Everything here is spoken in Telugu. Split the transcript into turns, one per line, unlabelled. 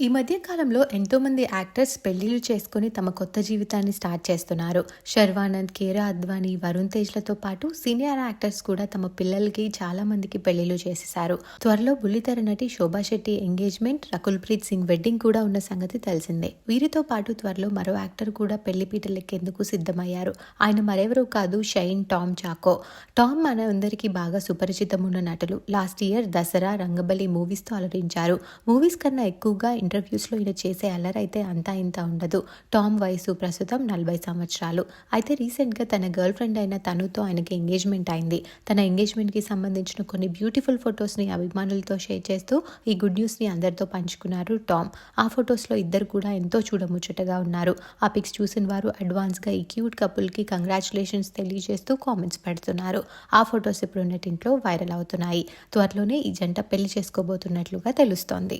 ఈ మధ్య కాలంలో ఎంతోమంది యాక్టర్స్ పెళ్ళిళ్ళు చేసుకుని తమ కొత్త జీవితాన్ని స్టార్ట్ చేస్తున్నారు. శర్వానంద్ కేరా అద్వానీ వరుణ్ తేజ్లతో పాటు సీనియర్ యాక్టర్స్ కూడా తమ పిల్లలకి చాలా మందికి పెళ్ళిళ్ళు చేసేశారు. త్వరలో బుల్లితెర నటి శోభా శెట్టి ఎంగేజ్మెంట్ రకుల్ ప్రీత్ సింగ్ వెడ్డింగ్ కూడా ఉన్న సంగతి తెలిసిందే. వీరితో పాటు త్వరలో మరో యాక్టర్ కూడా పెళ్ళి పీటలెక్కేందుకు సిద్ధమయ్యారు. ఆయన మరెవరూ కాదు షైన్ టామ్ చాకో టామ్ మన అందరికీ బాగా సుపరిచితమున్న నటులు. లాస్ట్ ఇయర్ దసరా రంగబలి మూవీస్తో అలరించారు. మూవీస్ కన్నా ఎక్కువగా ఇంటర్వ్యూస్లో ఈయన చేసే అల్లరైతే అంతా ఇంత ఉండదు. టామ్ వయసు ప్రస్తుతం నలభై సంవత్సరాలు. అయితే రీసెంట్గా తన గర్ల్ ఫ్రెండ్ అయిన తనుతో ఆయనకి ఎంగేజ్మెంట్ అయింది. తన ఎంగేజ్మెంట్కి సంబంధించిన కొన్ని బ్యూటిఫుల్ ఫొటోస్ని అభిమానులతో షేర్ చేస్తూ ఈ గుడ్ న్యూస్ని అందరితో పంచుకున్నారు టామ్. ఆ ఫొటోస్లో ఇద్దరు కూడా ఎంతో చూడముచ్చటగా ఉన్నారు. ఆ పిక్స్ చూసిన వారు అడ్వాన్స్గా ఈ క్యూట్ కపుల్కి కంగ్రాచులేషన్స్ తెలియజేస్తూ కామెంట్స్ పెడుతున్నారు. ఆ ఫొటోస్ ఇప్పుడు ఉన్నటింట్లో వైరల్ అవుతున్నాయి. త్వరలోనే ఈ జంట పెళ్ళి చేసుకోబోతున్నట్లుగా తెలుస్తోంది.